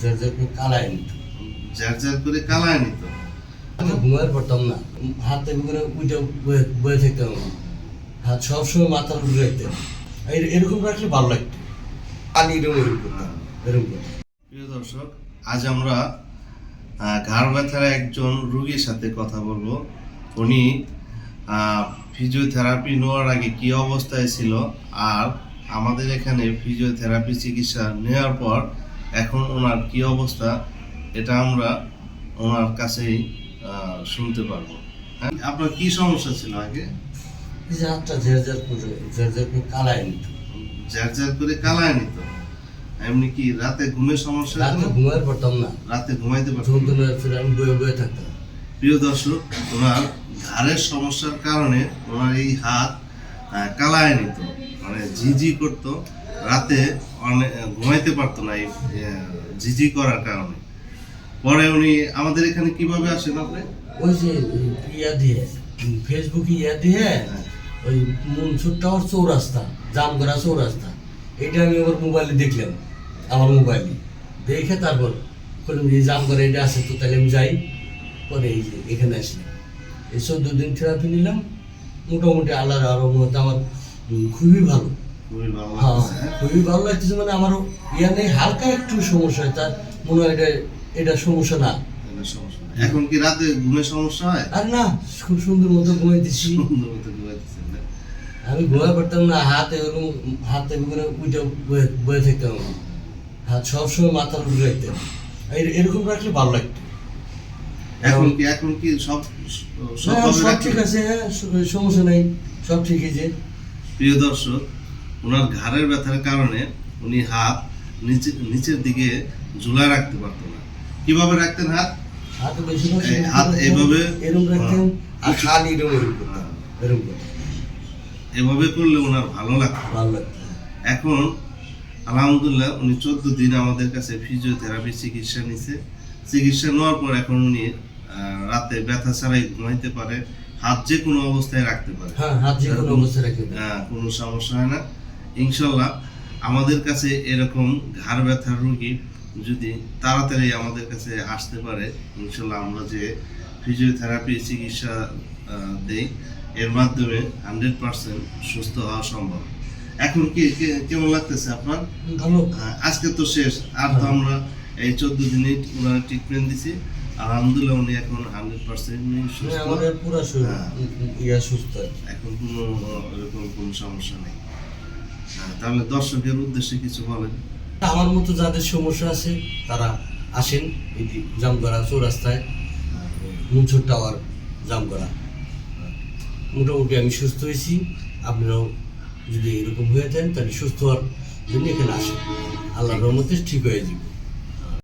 যার যার করে কালায় নিত। ঝাড় ঝাড় করে কালায় নিত। আমি ঘুমাতে পারতাম না। হাতে করে উঠে বয়ে থাকতাম হাত সবসময় মাথার উপরে রাখতাম এরকম রাখলে ভালো লাগতো। আলি এরকম এরকম করতাম। এরকম প্রিয় দর্শক আজ আমরা ঘাড় ব্যথার একজন রোগীর সাথে কথা বলব। উনি ফিজিওথেরাপি নেওয়ার আগে কি অবস্থায় ছিল আর আমাদের এখানে ফিজিওথেরাপি চিকিৎসা নেওয়ার পর এখন ওনার কি অবস্থা এটা আমরা ওনার কাছেই শুনতে পারব। হ্যাঁ আপনার কি সমস্যা ছিল আগে? যে হাতটা করে করে কালায় নিত। করে কালায় নিত? এমনি কি রাতে ঘুমের সমস্যা রাতে হতো? ঘুমাতে পারতাম না। রাতে ঘুমাইতে আমি বয়ে বয়ে থাকতাম। প্রিয় দর্শক ওনার ঘাড়ের সমস্যার কারণে ওনার এই হাত কালায় নিত। মানে ঝিঝি করত। রাতে অনেক ঘুমাইতে পারতো না এই ঝিঝি করার কারণে। পরে উনি আমাদের এখানে কীভাবে আসেন আপনি? ওই যে ইয়া দিয়ে ফেসবুকে ইয়া দিয়ে হ্যাঁ। ওই মনসুর টাওয়ার চৌরাস্তা জামগড়া চৌরাস্তা। এটা আমি আমার মোবাইলে দেখলাম আমার মোবাইলে দেখে তারপর বললাম যে জামগড়া এটা আছে তো তাহলে আমি যাই। পরে এই যে এখানে আসলাম। এই চোদ্দ দিন থেরাপি নিলাম। মোটামুটি আল্লাহর আরও আমার খুবই ভালো। খুবই ভালো হ্যাঁ? খুবই ভালো লাগতেছে মানে আমারও ইয়া নেই হালকা একটু সমস্যা হয় তার মনে হয় এটা এটা সমস্যা না। এখন কি রাতে ঘুমের সমস্যা হয়? আর না খুব সুন্দর মতো ঘুমাইতেছি। সুন্দর মতো? আমি পারতাম না হাতে ওরকম হাতে করে উঠে বয়ে থাকতাম হাত সবসময় মাথার উপরে রাখতাম। এরকম রাখলে ভালো লাগতো। এখন কি এখন কি সব সব ঠিক আছে হ্যাঁ সমস্যা নেই সব ঠিক আছে প্রিয় দর্শক ওনার ঘাড়ের ব্যথার কারণে উনি হাত নিচে নিচের দিকে ঝুলা রাখতে পারতো না। কীভাবে রাখতেন হাত? হাতে এইভাবে- হ্যাঁ। করতাম এভাবে করলে ওনার ভালো লাগতো। ভালো লাগতো এখন আলহামদুলিল্লাহ উনি চোদ্দ দিন আমাদের কাছে ফিজিওথেরাপি চিকিৎসা নিছে। চিকিৎসা নেওয়ার পর এখন উনি রাতে ব্যথা ছাড়াই ঘুমাইতে পারে হাত যে কোনো অবস্থায় রাখতে পারে। হ্যাঁ হাত যে কোনো অবস্থায় রাখতে পারি। হ্যাঁ, কোনো সমস্যা হয় না। ইনশাল্লাহ আমাদের কাছে এরকম ঘাড় ব্যথার রোগী যদি তাড়াতাড়ি আমাদের কাছে আসতে পারে ইনশাল্লাহ আমরা যে ফিজিওথেরাপি চিকিৎসা দেই এর মাধ্যমে হান্ড্রেড পার্সেন্ট সুস্থ হওয়া সম্ভব। এখন কি কেমন লাগতেছে আপনার? আজকে তো শেষ আর তো আমরা এই চোদ্দ দিনে ওনার ট্রিটমেন্ট দিছি। আলহামদুলিল্লাহ উনি এখন হান্ড্রেড পার্সেন্ট সুস্থ। হ্যাঁ, হ্যাঁ। সুস্থ। এখন কোনো এরকম কোনো সমস্যা নেই। হ্যাঁ, তাহলে দর্শকের উদ্দেশ্যে কিছু বলেন। আমার মতো যাদের সমস্যা আছে তারা আসেন এই জামগড়া চৌরাস্তায় মুনসুর টাওয়ার জামগড়া। মোটামুটি আমি সুস্থ হয়েছি আপনারাও যদি এরকম হয়ে থাকেন তাহলে সুস্থ হওয়ার জন্য এখানে আসেন। আল্লাহ রহমতে ঠিক হয়ে যাবে।